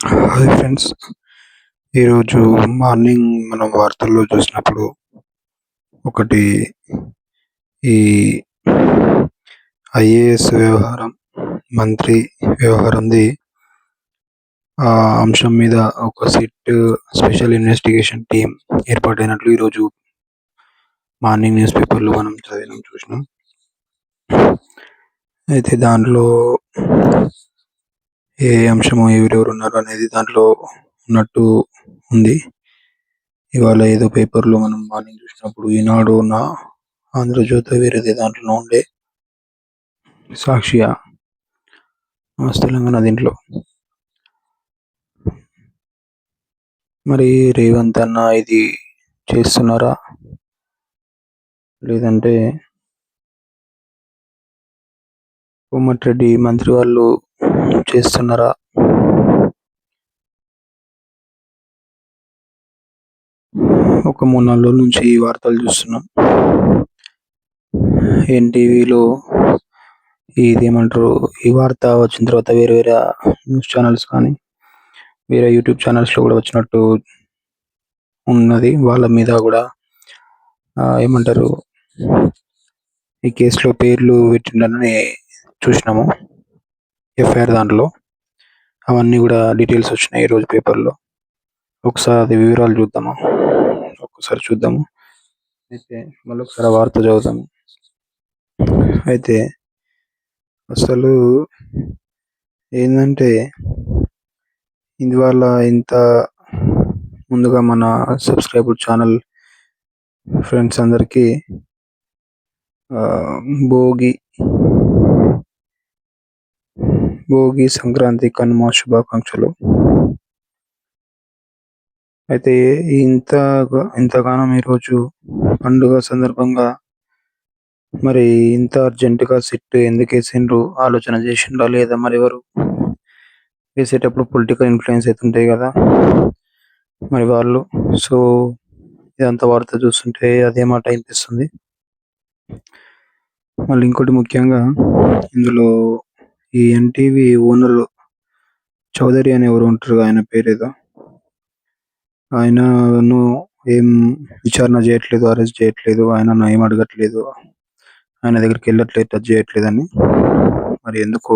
Hi friends. ఈరోజు morning మనం వార్తల్లో చూసినప్పుడు ఒకటి ఈ ఐఏఎస్ వ్యవహారం మంత్రి వ్యవహారంది ఆ అంశం మీద ఒక సిట్ స్పెషల్ ఇన్వెస్టిగేషన్ టీం ఏర్పాటైనట్లు ఈరోజు మార్నింగ్ న్యూస్ పేపర్లో మనం చదివినాం చూసినాం. అయితే దాంట్లో ఏ అంశము ఎవరెవరు ఉన్నారు అనేది దాంట్లో ఉన్నట్టు ఉంది. ఇవాళ ఏదో పేపర్లో మనం మార్నింగ్ చూసినప్పుడు ఈనాడు నా ఆంధ్రజ్యోతి వేరేది దాంట్లో ఉండే సాక్షియా తెలంగాణ దీంట్లో. మరి రేవంత్ అన్న ఇది చేస్తున్నారా? లేదంటే కోమటిరెడ్డి మంత్రి వాళ్ళు చేస్తున్నారా? ఒక మూడు నాలుగు రోజుల నుంచి ఈ వార్తలు చూస్తున్నాం. ఎన్టీవీలో ఇది ఏమంటారు ఈ వార్త వచ్చిన తర్వాత వేరే వేరే న్యూస్ ఛానల్స్ కానీ వేరే యూట్యూబ్ ఛానల్స్లో కూడా వచ్చినట్టు ఉన్నది. వాళ్ళ మీద కూడా ఏమంటారు? ఈ కేసులో పేర్లు పెట్టిండని చూసినాము. ఎఫ్ఐఆర్ దాంట్లో. అవన్నీ కూడా డీటెయిల్స్ వచ్చినాయి ఈరోజు పేపర్లో. ఒకసారి అది వివరాలు చూద్దాము? ఒకసారి చూద్దాము. అయితే మళ్ళీ ఒకసారి వార్త చదువుతాము అయితే అసలు ఏంటంటే ఇందువల్ల ఇంత ముందుగా మన సబ్స్క్రైబర్ ఛానల్ ఫ్రెండ్స్ అందరికీ భోగి భోగి సంక్రాంతి కనుమ శుభాకాంక్షలు. అయితే ఇంత ఇంతగానం ఈరోజు పండుగ సందర్భంగా మరి ఇంత అర్జెంటుగా సిట్ ఎందుకు వేసిండ్రు? ఆలోచన చేసిండ్రా లేదా మరి ఎవరు? వేసేటప్పుడు పొలిటికల్ ఇన్ఫ్లుయెన్స్ అవుతుంటాయి కదా మరి వాళ్ళు. సో ఇదంతా వార్త చూస్తుంటే అదే మాట అనిపిస్తుంది. మళ్ళీ ఇంకోటి ముఖ్యంగా ఇందులో ఈ ఎన్టీవీ ఓనర్ చౌదరి అని ఎవరు ఉంటారు ఆయన పేరేదో. ఆయనను ఏం విచారణ చేయట్లేదు అరెస్ట్ చేయట్లేదు ఆయన ఏం అడగట్లేదు ఆయన దగ్గరికి వెళ్ళట్లేదు టచ్ చేయట్లేదు అని మరి ఎందుకో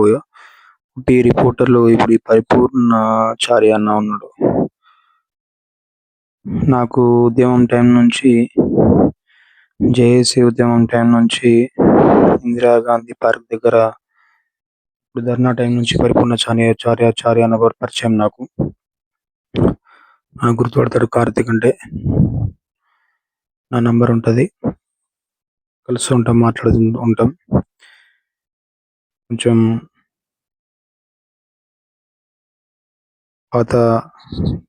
ఈ రిపోర్టర్లు ఇప్పుడు ఈ పరిపూర్ణ చారి అన్న ఉన్నాడు. నాకు ఉద్యమం టైం నుంచి జేఏసీ ఉద్యమం టైం నుంచి ఇందిరాగాంధీ పార్క్ దగ్గర ఇప్పుడు ధర్నా టైం నుంచి పరిపూర్ణ చార్య చార్య అన్న పరిచయం నాకు. నాకు గుర్తుపడతాడు కార్తీక్ అంటే. నా నంబర్ ఉంటుంది. కలిసి ఉంటాం మాట్లాడుతూ ఉంటాం. కొంచెం పాత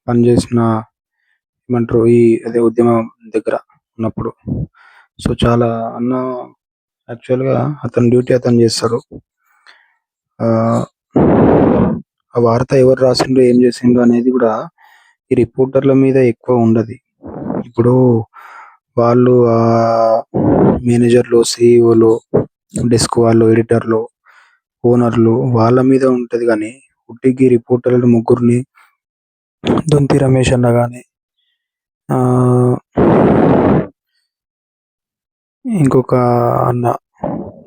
పనిచేసిన ఏమంటారు ఈ అదే ఉద్యమం దగ్గర ఉన్నప్పుడు. సో చాలా అన్న యాక్చువల్గా అతని డ్యూటీ అతను చేస్తాడు. ఆ వార్త ఎవరు రాసిండ్రు ఏం చేసిండ్రు అనేది కూడా ఈ రిపోర్టర్ల మీద ఎక్కువ ఉండదు. ఇప్పుడు వాళ్ళు ఆ మేనేజర్లు సిఇఓలు డెస్క్ వాళ్ళు ఎడిటర్లు ఓనర్లు వాళ్ళ మీద ఉంటది కానీ ఉట్టికి రిపోర్టర్లు ముగ్గురిని దొంతి రమేష్ అన్న కానీ ఇంకొక అన్న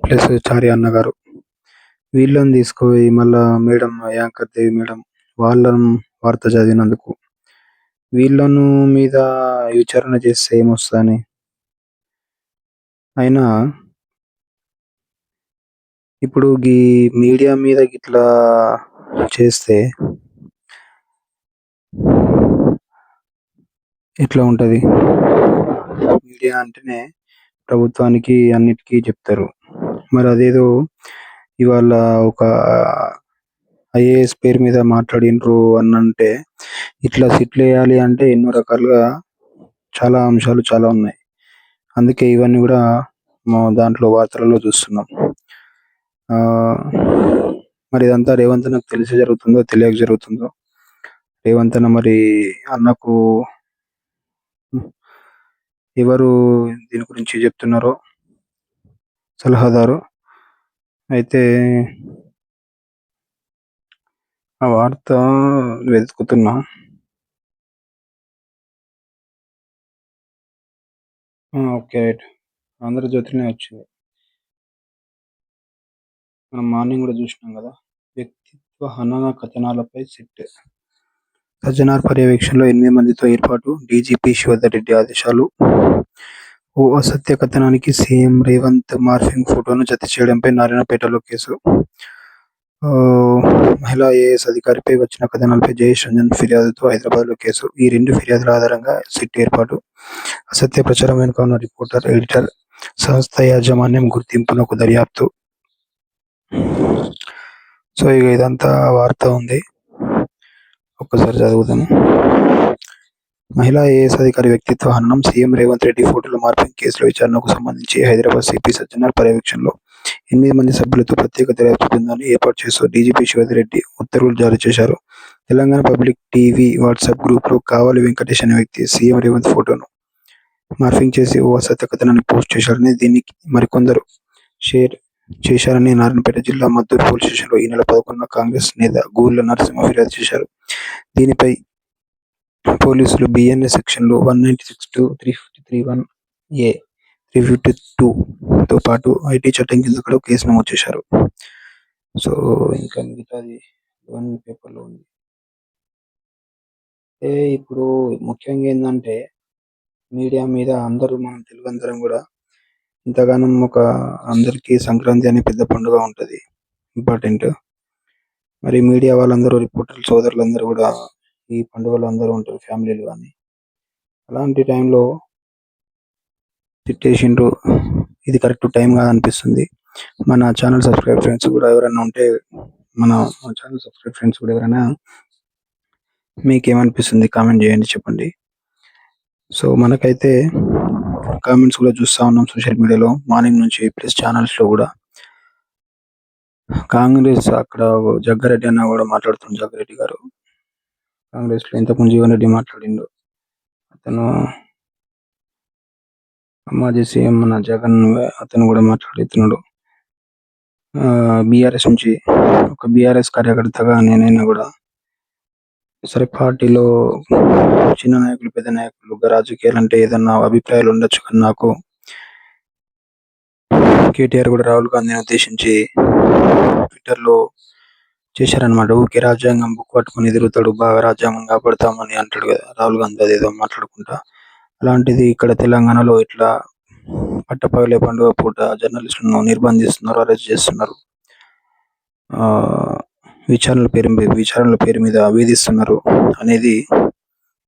ప్లస్ చారి అన్న గారు వీళ్ళని తీసుకుపోయి మళ్ళా మేడం యాంకర్ దేవి మేడం వాళ్ళను వార్త చదివినందుకు. వీళ్ళను మీద విచారణ చేస్తే ఏమొస్తుందని? అయినా ఇప్పుడు ఈ మీడియా మీద ఇట్లా చేస్తే ఎట్లా ఉంటది? మీడియా అంటేనే ప్రభుత్వానికి అన్నిటికీ చెప్తారు. మరి అదేదో ఇవాళ ఒక ఐఏఎస్ పేరు మీద మాట్లాడిండ్రు అని అంటే ఇట్లా సిట్లు వేయాలి అంటే ఎన్నో రకాలుగా చాలా అంశాలు చాలా ఉన్నాయి. అందుకే ఇవన్నీ కూడా మా దాంట్లో వార్తలలో చూస్తున్నాం. మరి ఇదంతా రేవంత్ నాకు తెలిసి జరుగుతుందో తెలియక జరుగుతుందో? రేవంత్ అన్న మరి అన్నకు ఎవరు దీని గురించి చెప్తున్నారో? సలహాదారు? అయితే ఆ వార్త వెతుకుతున్నా. ఓకే. రైట్. 'ఆంధ్రజ్యోతి'లోనే వచ్చింది. మనం మార్నింగ్ కూడా చూసినాం కదా వ్యక్తిత్వ హనన కథనాలపై సిట్. సజ్జనార్ పర్యవేక్షణలో ఎనిమిది మందితో ఏర్పాటు డీజీపీ శివధర్ రెడ్డి ఆదేశాలు. ఓ అసత్య కథనానికి సీఎం రేవంత్ మార్ఫింగ్ ఫోటోను జత చేయడంపై నారాయణపేటలో కేసు. మహిళా ఏఎస్ అధికారిపై వచ్చిన కథనాలపై జయేష్ రంజన్ ఫిర్యాదుతో హైదరాబాద్లో కేసు. ఈ రెండు ఫిర్యాదుల ఆధారంగా సిట్ ఏర్పాటు. అసత్య ప్రచారం వెనుక ఉన్న రిపోర్టర్, ఎడిటర్, సంస్థ యాజమాన్యం గుర్తింపునకు దర్యాప్తు. సో ఇక ఇదంతా వార్త ఉంది. ఒక్కసారి చదువుదాము. మహిళా ఐఏఎస్ అధికారి వ్యక్తిత్వ హననం సీఎం రేవంత్ రెడ్డి ఫోటోల మార్ఫింగ్ కేసుల విచారణకు సంబంధించి హైదరాబాద్ సిపి సజ్జనార్ పర్యవేక్షణలో ఎనిమిది మంది సభ్యులతో ప్రత్యేక దర్యాప్తు బృందాన్ని ఏర్పాటు చేస్తూ డీజీపీ శివధర్ రెడ్డి ఉత్తర్వులు జారీ చేశారు. తెలంగాణ పబ్లిక్ టీవీ వాట్సాప్ గ్రూప్లో కావలి వెంకటేష్ అనే వ్యక్తి సీఎం రేవంత్ ఫోటోను మార్ఫింగ్ చేసి ఓ అసత్య కథనాన్ని పోస్ట్ చేశారని, దీనికి మరికొందరు షేర్ చేశారని నారాయణపేట జిల్లా మద్దూరు పోలీస్ స్టేషన్లో ఈ నెల పదకొండున కాంగ్రెస్ నేత గూర్ల నరసింహ ఫిర్యాదు చేశారు. దీనిపై పోలీసులు బీఎన్ఎస్ సెక్షన్లో one ninety six two, three fifty three one A, three fifty two తో పాటు ఐటీ చట్టం కింద కూడా కేసు నమోదు చేశారు. సో ఇంకా మిగతాది వన్ పేపర్‌లో ఉంది. ఏ ఇప్పుడు ముఖ్యంగా ఏంటంటే మీడియా మీద అందరూ మనం తెలుగు అందరం కూడా ఇంతగానం ఒక అందరికీ సంక్రాంతి అనే పెద్ద పండుగ ఉంటుంది ఇంపార్టెంట్. మరి మీడియా వాళ్ళందరూ రిపోర్టర్ సోదరులందరూ కూడా ఈ పండుగలో అందరూ ఉంటారు ఫ్యామిలీలు కానీ అలాంటి టైంలో తిట్టేసిండ్రు. ఇది కరెక్ట్ టైం కాదనిపిస్తుంది. మన ఛానల్ సబ్స్క్రైబ్ ఫ్రెండ్స్ కూడా ఎవరైనా ఉంటే మన ఛానల్ సబ్స్క్రైబ్ ఫ్రెండ్స్ కూడా ఎవరైనా మీకేమనిపిస్తుంది కామెంట్ చేయండి చెప్పండి. సో మనకైతే కామెంట్స్ కూడా చూస్తా ఉన్నాం సోషల్ మీడియాలో మార్నింగ్ నుంచి ప్లస్ ఛానల్స్‌లో కూడా కాంగ్రెస్ అక్కడ జగ్గారెడ్డి అన్న కూడా మాట్లాడుతుండు జగ్గారెడ్డి గారు. కాంగ్రెస్‌లో ఇంతకుముందు జీవన్ రెడ్డి మాట్లాడిండు. అతను మాజీ సీఎం మన జగన్ అతను కూడా మాట్లాడుతున్నాడు. బీఆర్ఎస్ నుంచి ఒక బీఆర్ఎస్ కార్యకర్తగా నేనైనా కూడా సరే పార్టీలో చిన్న నాయకులు, పెద్ద నాయకులు రాజకీయాలు అంటే ఏదన్నా అభిప్రాయాలు ఉండొచ్చు కానీ నాకు కేటీఆర్ కూడా రాహుల్ గాంధీని ఉద్దేశించి ట్విట్టర్‌లో చేశారనమాట ఊకే రాజ్యాంగం బుక్ పట్టుకొని తిరుగుతాడు. బాగా రాజ్యాంగం కాపాడుతామని అంటాడు కదా రాహుల్ గాంధీ అదేదో మాట్లాడుకుంటా. అలాంటిది ఇక్కడ తెలంగాణలో ఇట్లా పట్టపగలే పండుగ పూట జర్నలిస్టులను నిర్బంధిస్తున్నారు, అరెస్ట్ చేస్తున్నారు. విచారణల పేరు విచారణల పేరు మీద వేధిస్తున్నారు అనేది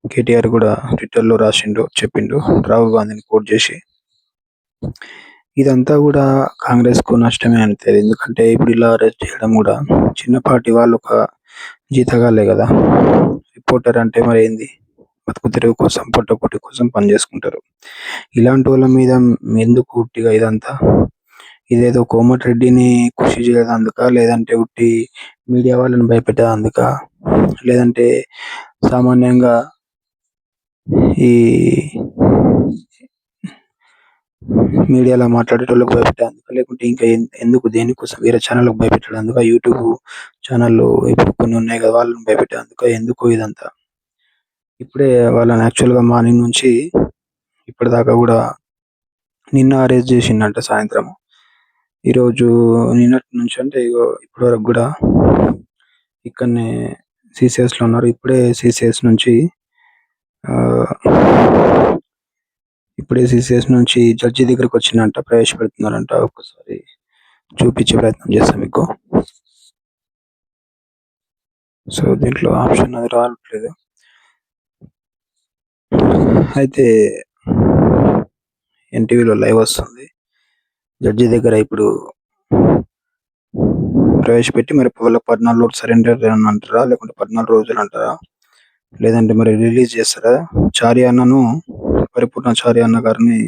కేటీఆర్ కూడా ట్విట్టర్‌లో రాసిండు, చెప్పిండు. రాహుల్ గాంధీని కోట్ చేసి. ఇదంతా కూడా కాంగ్రెస్కు నష్టమే అయితది. ఎందుకంటే ఇప్పుడు ఇలా అరెస్ట్ చేయడం కూడా చిన్న పార్టీ వాళ్ళు ఒక జీతగాళ్ళే కదా రిపోర్టర్ అంటే మరి ఏంది? బతుకు తెరువు కోసం, పొట్టపోటీ కోసం పని చేసుకుంటారు. వాళ్ళ మీద ఎందుకు ఉట్టిగా ఇదంతా? ఇదేదో కోమటిరెడ్డిని ఖుషి అందుక లేదంటే ఉట్టి మీడియా వాళ్ళని భయపెట్టేందుకా? లేదంటే సామాన్యంగా ఈ మీడియాలో మాట్లాడేటోళ్ళకి భయపెట్టేందుకా? లేకుంటే ఇంకా ఎందుకు దేనికోసం వేరే ఛానెల్‌లకు అందుకే యూట్యూబ్ ఛానెల్‌లు ఇప్పుడు కొన్ని ఉన్నాయి కదా వాళ్ళని భయపెట్టేందుకా? ఎందుకు ఇదంతా? ఇప్పుడే వాళ్ళని యాక్చువల్‌గా మార్నింగ్ నుంచి ఇప్పటిదాకా కూడా నిన్న అరెస్ట్ చేసిండంట సాయంత్రం. ఈరోజు నిన్నటి నుంచి అంటే ఇగో ఇప్పటి వరకు కూడా ఇక్కడనే సిసిఎస్లో ఉన్నారు. ఇప్పుడే సిసిఎస్ నుంచి ఇప్పుడే సిసిఎస్ నుంచి జడ్జి దగ్గరికి వచ్చిందంట ప్రవేశపెడుతున్నారంట. ఒక్కసారి చూపించే ప్రయత్నం చేస్తాం మీకు. సో దీంట్లో ఆప్షన్ అది రావట్లేదు. అయితే ఎన్‌టీవీలో లైవ్ వస్తుంది. జడ్జి దగ్గర ఇప్పుడు ప్రవేశపెట్టి మరి వాళ్ళకి 14 రోజులు సరెండర్ అని అంటారా? లేకుంటే 14 రోజులు అంటారా? లేదంటే మరి రిలీజ్ చేస్తారా? చారి అన్నను పరిపూర్ణాచారి అన్న గారిని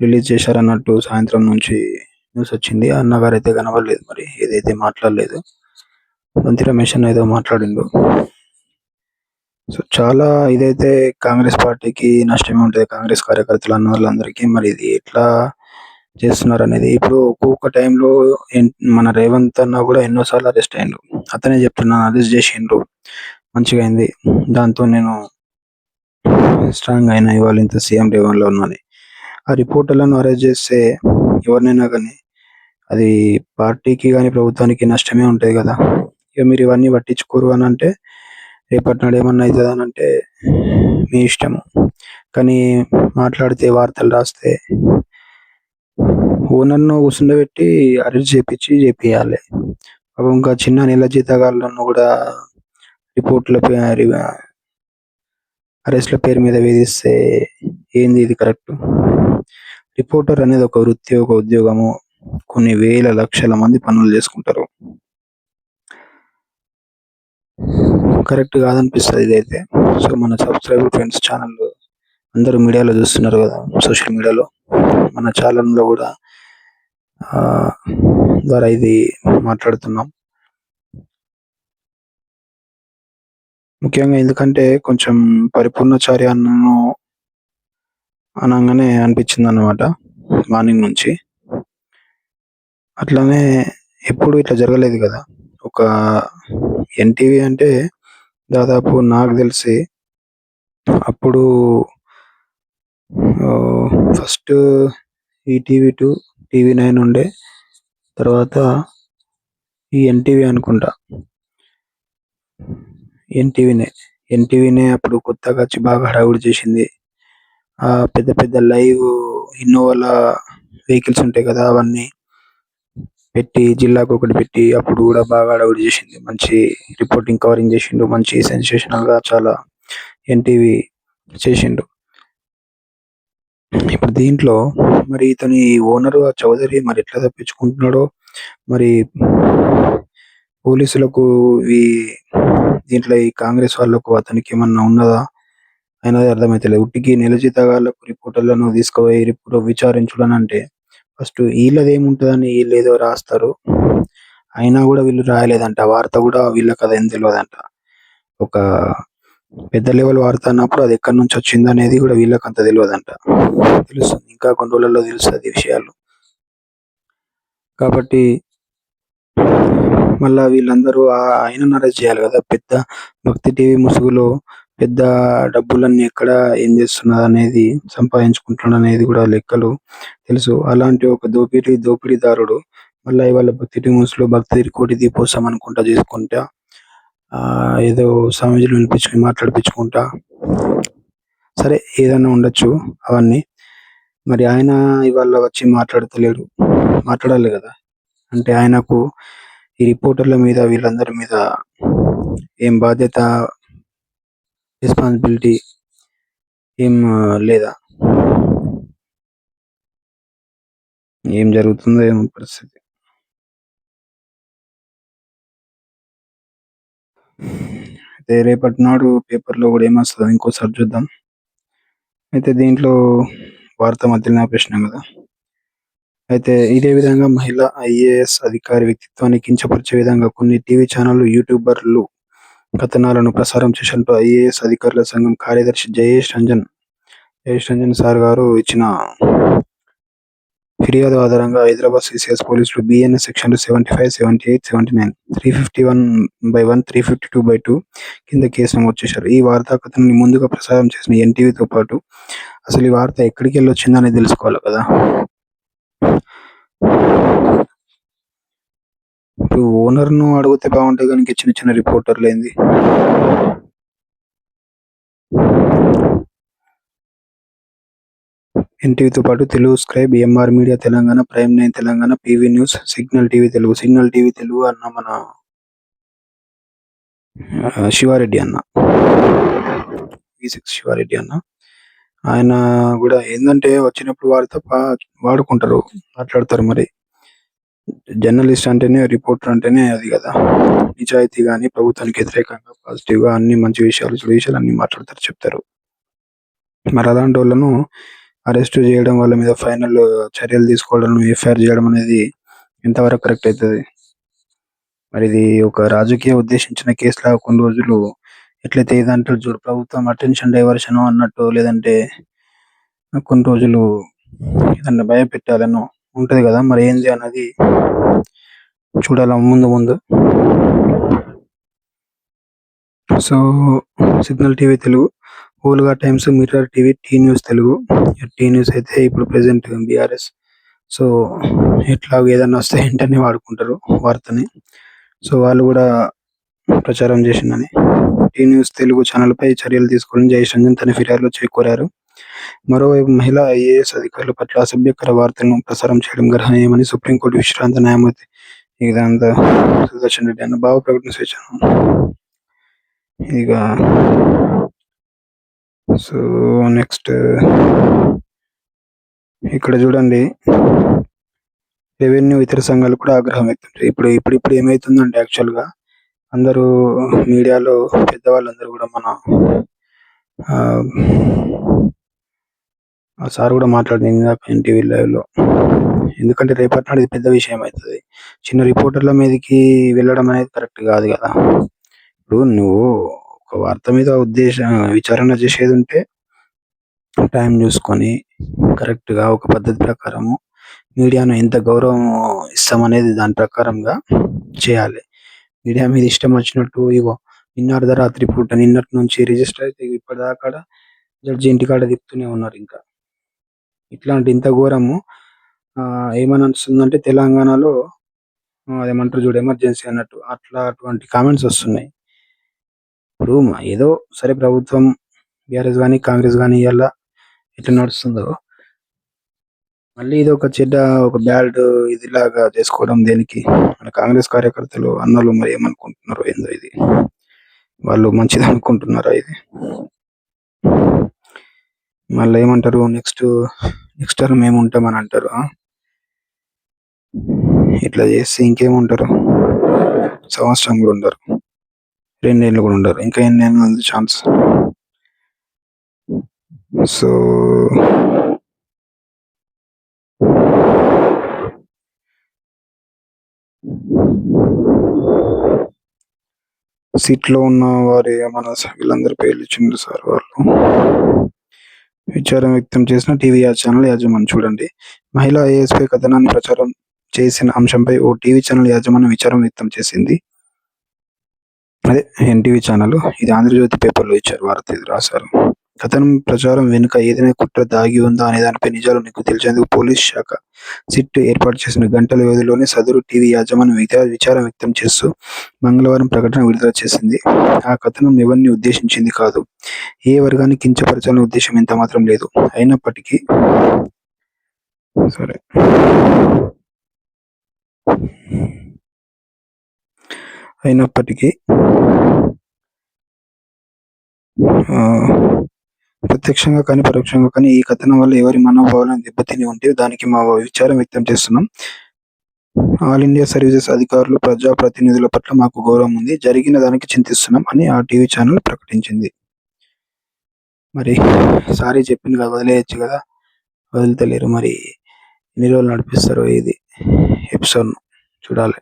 రిలీజ్ చేశారన్నట్టు సాయంత్రం నుంచి న్యూస్ వచ్చింది. అన్నగారు అయితే కనబడలేదు మరి. ఏదైతే మాట్లాడలేదు. వంతి రమేష్ అన్న ఏదో మాట్లాడిండు. సో చాలా ఇదైతే కాంగ్రెస్ పార్టీకి నష్టమే ఉంటుంది కాంగ్రెస్ కార్యకర్తలు అన్న వాళ్ళందరికీ మరి ఇది ఎట్లా చేస్తున్నారు అనేది ఇప్పుడు ఒక్కొక్క టైంలో మన రేవంత్ అన్న కూడా ఎన్నో సార్లు అరెస్ట్ అయ్యిండు. అతనే చెప్తున్నాను అరెస్ట్ చేసిండ్రు. మంచిగా అయింది. దాంతో నేను స్ట్రాంగ్ అయినా ఇవాళ ఇంత సీఎం లెవెల్‌లో ఉన్నది ఆ రిపోర్టర్లను అరెస్ట్ చేస్తే ఎవరినైనా కానీ అది పార్టీకి కానీ ప్రభుత్వానికి నష్టమే ఉంటుంది కదా ఇక మీరు ఇవన్నీ పట్టించుకోరు అనంటే రేపటి నాడు ఏమన్నా అంటే మీ ఇష్టము. కానీ మాట్లాడితే వార్తలు రాస్తే ఓనర్‌ను కూర్చుండబెట్టి అరెస్ట్ చేపించి చేపియాలే. పాపం ఇంకా చిన్న నెల జీతగాళ్ళను కూడా రిపోర్ట్లపై అరెస్ట్‌ల పేరు మీద వేధిస్తే ఏంది ఇది కరెక్ట్ రిపోర్టర్ అనేది ఒక వృత్తి, ఒక ఉద్యోగము. కొన్ని వేల, లక్షల మంది పనులు చేసుకుంటారు. కరెక్ట్ కాదనిపిస్తుంది ఇదైతే. సో, మన సబ్‌స్క్రైబర్ ఫ్రెండ్స్ ఛానల్ అందరూ మీడియాలో చూస్తున్నారు కదా సోషల్ మీడియాలో. మన ఛానల్లో కూడా ద్వారా ఇది మాట్లాడుతున్నాం. ముఖ్యంగా ఎందుకంటే కొంచెం పరిపూర్ణచారి అన్నను అనంగానే అనిపించిందన్నమాట మార్నింగ్ నుంచి. అట్లనే ఎప్పుడు ఇట్లా జరగలేదు కదా ఒక ఎన్‌టీవీ అంటే దాదాపు నాకు తెలిసి అప్పుడు first ETV two TV nine ఉండే. తర్వాత ఈ ఎన్‌టీవీ అనుకుంటా. ఎన్‌టీవీనే. ఎన్‌టీవీనే అప్పుడు కొత్తగా వచ్చి బాగా హడావుడి చేసింది. ఆ పెద్ద పెద్ద లైవ్ ఇన్నోవాల వెహికల్స్ ఉంటాయి కదా అవన్నీ పెట్టి జిల్లాకు ఒకటి పెట్టి అప్పుడు కూడా బాగా హడావుడి చేసింది. మంచి రిపోర్టింగ్ కవరింగ్ చేసిండు. మంచి సెన్సేషనల్‌గా చాలా ఎన్‌టీవీ చేసిండు. ఇప్పుడు దీంట్లో మరి ఇతని ఓనర్ చౌదరి మరి ఎట్లా తప్పించుకుంటున్నాడో మరి పోలీసులకు ఈ దీంట్లో ఈ కాంగ్రెస్ వాళ్ళకు అతనికి ఏమన్నా ఉన్నదా? అనేది అర్థమైతలేదు. ఉట్టికి నెల జీతగాళ్ళకు రిపోర్టర్లను తీసుకుపోయి రిపోర్ట్ విచారించుడనంటే ఫస్ట్ వీళ్ళది ఏముంటుందని వీళ్ళు ఏదో రాస్తారు. అయినా కూడా వీళ్ళు రాయలేదంట. వార్త కూడా వీళ్ళకి అది ఏం తెలియదంట ఒక పెద్ద లెవెల్ వార్త అన్నప్పుడు అది ఎక్కడి నుంచి వచ్చింది అనేది కూడా వీళ్ళకి అంత తెలియదంట తెలుస్తుంది. ఇంకా కొన్ని రోజులలో తెలుస్తుంది విషయాలు. కాబట్టి మళ్ళా వీళ్ళందరూ ఆయన ఆయనను అరెస్ట్ చేయాలి కదా పెద్ద భక్తి టీవీ ముసుగులో పెద్ద డబ్బులన్నీ ఎక్కడ ఏం చేస్తున్నారో అనేది సంపాదించుకుంటున్నాడు అనేది కూడా లెక్కలు తెలుసు. అలాంటి ఒక దోపిడీ దోపిడీదారుడు మళ్ళా ఇవాళ భక్తి టీవీ ముసుగులో భక్తి కోటి దీపోత్సవం అనుకుంటా చేసుకుంటా ఆ ఏదో స్వామీజీని వినిపించుకుని మాట్లాడిపించుకుంటా సరే ఏదైనా ఉండొచ్చు అవన్నీ. మరి ఆయన ఇవాళ వచ్చి మాట్లాడతలేడు. మాట్లాడాలి కదా అంటే ఆయనకు ఈ రిపోర్టర్ల మీద వీళ్ళందరి మీద ఏం బాధ్యత రెస్పాన్సిబిలిటీ ఏం లేదా? ఏం జరుగుతుందో ఏమో పరిస్థితి. అయితే రేపటి నాడు పేపర్‌లో కూడా ఏమొస్తుంది ఇంకోసారి చూద్దాం. అయితే దీంట్లో వార్త మధ్యలో ఆపేసినాం కదా అయితే ఇదే విధంగా మహిళ ఐఏఎస్ అధికారి వ్యక్తిత్వాన్ని కించపరిచే విధంగా కొన్ని టీవీ ఛానళ్ళు, యూట్యూబర్లు కథనాలను ప్రసారం చేసినట్టు ఐఏఎస్ అధికారుల సంఘం కార్యదర్శి జయేష్ రంజన్ జయేష్ రంజన్ సార్ గారు ఇచ్చిన ఫిర్యాదు ఆధారంగా హైదరాబాద్ సిసిఎస్ పోలీసులు BNS section seventy five seventy eight seventy nine three fifty one by one three fifty two by two కింద కేసు నమోదు చేశారు. ఈ వార్తా కథనాన్ని ముందుగా ప్రసారం చేసిన ఎన్‌టీవీతో పాటు అసలు ఈ వార్త ఎక్కడికి వెళ్ళొచ్చిందని తెలుసుకోవాలి కదా! ఇప్పుడు ఓనర్‌ను అడిగితే బాగుంటే కనుక చిన్న చిన్న రిపోర్టర్లు ఏంది ఎన్‌టీవీతో పాటు Telugu scribe, MR media Telangana, prime nine Telangana, PV news, signal TV Telugu. Signal TV Telugu అన్న మన శివారెడ్డి అన్న. వి సిక్స్ శివారెడ్డి అన్న. ఆయన కూడా ఏంటంటే వచ్చినప్పుడు వారు తప్ప వాడుకుంటారు. మాట్లాడతారు మరి. జర్నలిస్ట్ అంటేనే, రిపోర్టర్ అంటేనే అది కదా నిజాయితీ కానీ ప్రభుత్వానికి వ్యతిరేకంగా పాజిటివ్‌గా అన్ని మంచి విషయాలు, చెడు విషయాలు అన్ని మాట్లాడతారు, చెప్తారు. మరి అలాంటి వాళ్ళను అరెస్ట్ చేయడం, వాళ్ళ మీద ఫైనల్ చర్యలు తీసుకోవడం, ఎఫ్ఐఆర్ చేయడం అనేది ఎంతవరకు కరెక్ట్ అవుతుంది మరి ఇది ఒక రాజకీయ ఉద్దేశించిన కేసులాగా కొన్ని రోజులు ఎట్లయితే ఇదంటారు చూడు ప్రభుత్వం అటెన్షన్ డైవర్షన్ అన్నట్టు లేదంటే కొన్ని రోజులు ఏదన్నా భయపెట్టాలనో ఉంటది కదా మరి ఏంది అన్నది చూడాల ముందు ముందు. So signal TV Telugu Volga times mirror TV T news Telugu. T news అయితే ఇప్పుడు ప్రెసెంట్ బీఆర్ఎస్. సో ఎట్లా ఏదన్నా వస్తే వెంటనే వాడుకుంటారు వార్తని. సో వాళ్ళు కూడా ప్రచారం చేసిందని. టీ న్యూస్ తెలుగు ఛానల్పై చర్యలు తీసుకోవాలని జయేష్ తన ఫిర్యాదులో చేకూరారు. మరోవైపు మహిళా ఐఏఎస్ అధికారుల పట్ల అసభ్యకర వార్తలను ప్రసారం చేయడం గ్రహణీయమని సుప్రీంకోర్టు విశ్రాంత న్యాయమూర్తి ఇదంత సుదర్శన్ రెడ్డి అన్న భావ ప్రకటన చేశాను ఇక సో నెక్స్ట్. ఇక్కడ చూడండి. రెవెన్యూ ఇతర సంఘాలు కూడా ఆగ్రహం వ్యక్తం ఇప్పుడు ఇప్పుడు ఇప్పుడు ఏమవుతుందంటే యాక్చువల్గా అందరూ మీడియాలో పెద్దవాళ్ళందరూ కూడా మన ఆ, సార్ కూడా మాట్లాడింది ఇందాక ఎన్టీవీ లైవ్లో ఎందుకంటే రేపటి నాడు ఇది పెద్ద విషయం అవుతుంది. చిన్న రిపోర్టర్ల మీదకి వెళ్ళడం అనేది కరెక్ట్ కాదు కదా. ఇప్పుడు నువ్వు ఒక వార్త మీద ఉద్దేశం విచారణ చేసేది ఉంటే టైం చూసుకొని కరెక్ట్గా ఒక పద్ధతి ప్రకారము మీడియాను ఎంత గౌరవం ఇస్తామనేది దాని ప్రకారంగా చేయాలి. మీడియా మీద ఇష్టం వచ్చినట్టు ఇగో నిన్న రాత్రి పూట నిన్నటి నుంచి రిజిస్టర్ అయితే ఇప్పటిదాకా జడ్జి ఇంటికాడ తిప్పుతూనే ఉన్నారు ఇంకా. ఇట్లాంటి ఇంత ఘోరము ఆ, ఏమని వస్తుందంటే తెలంగాణలో ఆ, అదేమంటారు చూడు ఎమర్జెన్సీ అన్నట్టు అట్లా అటువంటి కామెంట్స్ వస్తున్నాయి. ఇప్పుడు ఏదో సరే ప్రభుత్వం బీఆర్ఎస్ కానీ కాంగ్రెస్ కానీ ఇవాళ ఎట్లా నడుస్తుందో. మళ్ళీ ఇది ఒక చెడ్డ ఒక బ్యాడ్ ఇదిలాగా చేసుకోవడం దేనికి? మన కాంగ్రెస్ కార్యకర్తలు అన్నలు మరి ఏమనుకుంటున్నారో ఏందో ఇది? వాళ్ళు మంచిది అనుకుంటున్నారా ఇది? మళ్ళీ ఏమంటారు? నెక్స్ట్ నెక్స్ట్ టర్మ్ ఏముంటామని అంటారు ఇట్లా చేస్తే ఇంకేముంటారు? సంవత్సరం కూడా ఉండరు. రెండేళ్ళు కూడా ఉండరు. ఇంకా ఎన్ని ఉంది ఛాన్స్ సో సీట్లో ఉన్న వారి మన వీళ్ళందరి పేర్లు ఇచ్చిండ్రు సార్ వాళ్ళు. విచారం వ్యక్తం చేసిన టీవీ ఛానల్ యాజమాన్యం చూడండి. మహిళా ఐఏఎస్పై కథనాన్ని ప్రచారం చేసిన అంశంపై ఓ టీవీ ఛానల్ యాజమాన్యం విచారం వ్యక్తం చేసింది. అదే ఎన్టీవీ ఛానల్ ఇది ఆంధ్రజ్యోతి పేపర్లో ఇచ్చారు వార్త ఇది రాశారు కథనం ప్రచారం వెనుక ఏదైనా కుట్ర దాగి ఉందా అనే దానిపై నిజాలు నీకు తెలిసేందుకు పోలీస్ శాఖ సిట్ ఏర్పాటు చేసిన గంటల వ్యవధిలోనే సదరు టీవీ యాజమాన్యం విచారం వ్యక్తం చేస్తూ మంగళవారం ప్రకటన విడుదల చేసింది. ఆ కథనం ఎవరిని ఉద్దేశించింది కాదు. ఏ వర్గాన్ని కించపరచాలనే ఉద్దేశం ఎంత మాత్రం లేదు. అయినప్పటికీ సరే. అయినప్పటికీ ఆ, ప్రత్యక్షంగా కానీ పరోక్షంగా కానీ ఈ కథనం వల్ల ఎవరి మనోభావాలను దెబ్బతిని ఉంటే దానికి మా విచారం వ్యక్తం చేస్తున్నాం. ఆల్ ఇండియా సర్వీసెస్ అధికారులు ప్రజాప్రతినిధుల పట్ల మాకు గౌరవం ఉంది. జరిగిన దానికి చింతిస్తున్నాం అని ఆ టీవీ ఛానల్ ప్రకటించింది. మరి సారీ చెప్పింది కదా వదిలేయచ్చు కదా? వదులుతలేరు. మరి ఎన్ని రోజులు నడిపిస్తారు ఇది ఎపిసోడ్ చూడాలి.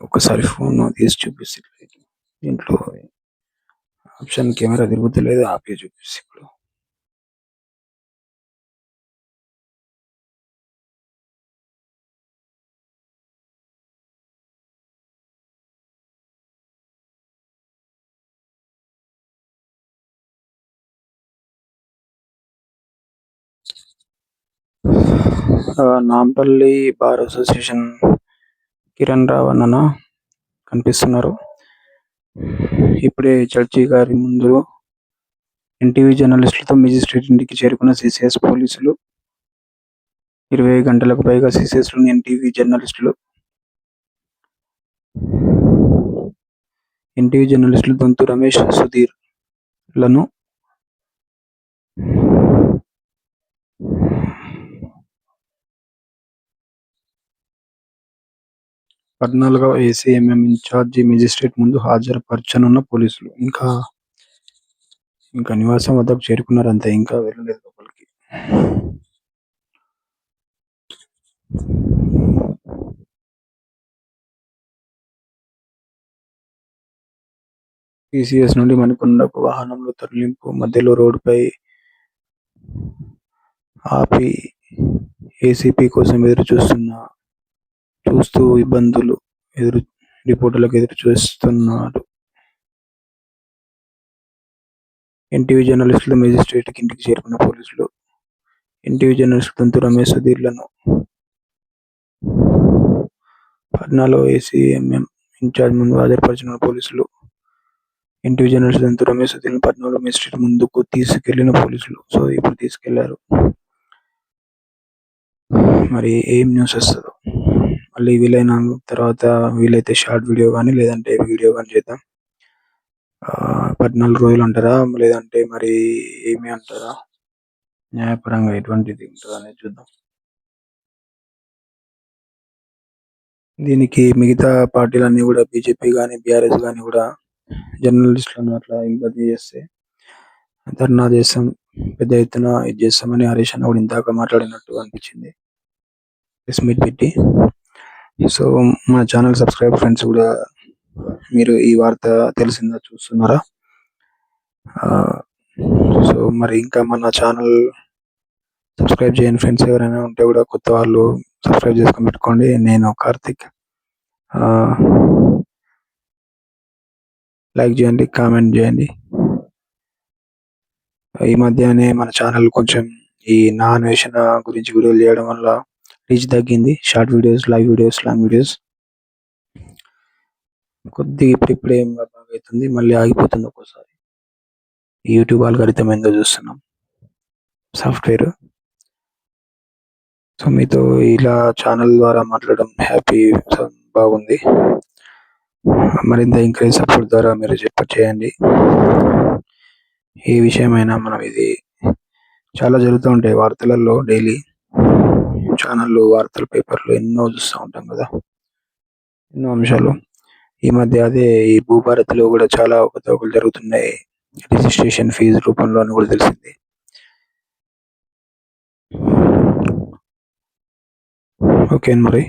ఒకసారి ఫోన్ తీసి చూపిస్తే దీంట్లో ఆప్షన్ కెమెరా తిరుగుతలేదు ఆపే చూపిస్తే ఇప్పుడు. నాంపల్లి బార్ అసోసియేషన్ కిరణ్ రావు అన్న కనిపిస్తున్నారు. ఇప్పుడే జడ్జి గారి ముందు ఎన్టీవీ జర్నలిస్టులతో మెజిస్ట్రేట్ ఇంటికి చేరుకున్న సిసిఎస్ పోలీసులు ఇరవై గంటలకు పైగా సిసిఎస్లోని ఎన్టీవీ జర్నలిస్టులు ఎన్టీవీ జర్నలిస్టులు దొంతు రమేష్ సుధీర్లను పద్నాలుగవ ఏసీఎంఎం ఇన్ఛార్జి మెజిస్ట్రేట్ ముందు హాజరుపరచనున్న పోలీసులు. ఇంకా ఇంకా నివాసం వద్దకు చేరుకున్నారు అంతే ఇంకా వెళ్ళలేదు లోపలికి. టీసీఎస్ నుండి మణికొండకు వాహనంలో తరలింపు మధ్యలో రోడ్డుపై ఆపి ఏసీపీ కోసం ఎదురు చూస్తున్న చూస్తూ ఇబ్బందులు ఎదురు రిపోర్టులకు ఎదురు చూస్తున్నాడు. ఎన్టీవీ జర్నలిస్టులు మేజిస్ట్రేట్కి ఇంటికి చేరుకున్న పోలీసులు ఎన్టీవీ జర్నలిస్ట్ తంతు రమేష్ సుధీర్లను పట్నాలో ఏసీఎంఎం ఇన్ఛార్జ్ ముందు హాజరుపరిచిన పోలీసులు ఎన్టీవీ జర్నలిస్ట్ తంతు రమేష్ సుధీర్లను పట్నాలో మేజిస్ట్రేట్ ముందుకు తీసుకెళ్ళిన పోలీసులు. సో ఇప్పుడు తీసుకెళ్ళారు. మరి ఏం న్యూస్ వస్తుందో? మళ్ళీ వీలైన తర్వాత వీలైతే షార్ట్ వీడియో కానీ లేదంటే వీడియో కానీ చేద్దాం. పద్నాలుగు రోజులు అంటారా? లేదంటే మరి ఏమి అంటారా? న్యాయపరంగా ఎటువంటిది ఉంటుందని అనేది చూద్దాం. దీనికి మిగతా పార్టీలన్నీ కూడా బీజేపీ కానీ బీఆర్ఎస్ కానీ కూడా జర్నలిస్టులను అట్లా ఇబ్బంది చేస్తే ధర్నా చేస్తాం పెద్ద ఎత్తున ఇది చేస్తామని హరీష్ అన్న కూడా ఇందాక మాట్లాడినట్టు అనిపించింది. ప్రెస్ మీట్ పెట్టి సో మన ఛానల్ సబ్స్క్రైబ్ ఫ్రెండ్స్ కూడా మీరు ఈ వార్త తెలిసిందా చూస్తున్నారా? సో మరి ఇంకా మన ఛానల్ సబ్స్క్రైబ్ చేయండి ఫ్రెండ్స్ ఎవరైనా ఉంటే కూడా కొత్త వాళ్ళు సబ్స్క్రైబ్ చేసుకొని పెట్టుకోండి. నేను కార్తిక్. లైక్ చేయండి కామెంట్ చేయండి. ఈ మధ్యనే మన ఛానల్ కొంచెం ఈ నాన్ అన్వేషణ గురించి వీడియోలు చేయడం వల్ల రీచ్ తగ్గింది. Short videos live videos long videos. కొద్దిగా ఇప్పుడిప్పుడే ఏం అవుతుంది. మళ్ళీ ఆగిపోతుంది ఒక్కోసారి. యూట్యూబ్ ఆల్గరితం ఏందో చూస్తున్నాం. సాఫ్ట్వేర్. సో మీతో ఇలా ఛానల్ ద్వారా మాట్లాడడం హ్యాపీ బాగుంది. మరింత ఎంకరేజ్ సపోర్ట్ ద్వారా మీరు చెప్ప చేయండి. ఏ విషయమైనా మనం ఇది చాలా జరుగుతూ ఉంటాయి వార్తలలో డైలీ. ఛానళ్ళు వార్తల పేపర్లు ఎన్నో చూస్తూ ఉంటాం కదా. ఎన్నో అంశాలు. ఈ మధ్య అదే ఈ భూభారత్లో కూడా చాలా ఒకతోకలు జరుగుతున్నాయి. రిజిస్ట్రేషన్ ఫీజు రూపంలో అని కూడా తెలిసింది. ఓకే మరి.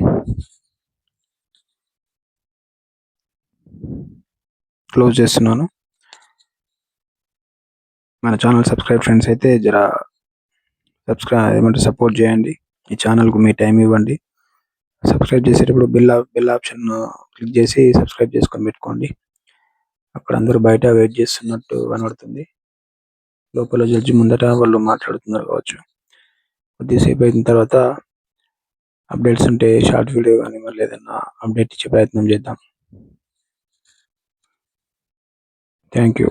క్లోజ్ చేస్తున్నాను. మన ఛానల్ సబ్స్క్రైబ్ ఫ్రెండ్స్ అయితే జర సబ్స్క్రైబ్ ఏమంటే సపోర్ట్ చేయండి. ఈ ఛానల్కు మీ టైం ఇవ్వండి. సబ్స్క్రైబ్ చేసేటప్పుడు బిల్ బిల్ ఆప్షన్ క్లిక్ చేసి సబ్స్క్రైబ్ చేసుకొని పెట్టుకోండి. అక్కడ అందరూ బయట వెయిట్ చేస్తున్నట్టు కనబడుతుంది. లోపల జడ్జి ముందట వాళ్ళు మాట్లాడుతున్నారు కావచ్చు. కొద్దిసేపు అయిన తర్వాత అప్డేట్స్ ఉంటే షార్ట్ వీడియో కానీ మళ్ళీ ఏదైనా అప్డేట్ ఇచ్చే ప్రయత్నం చేద్దాం. Thank you.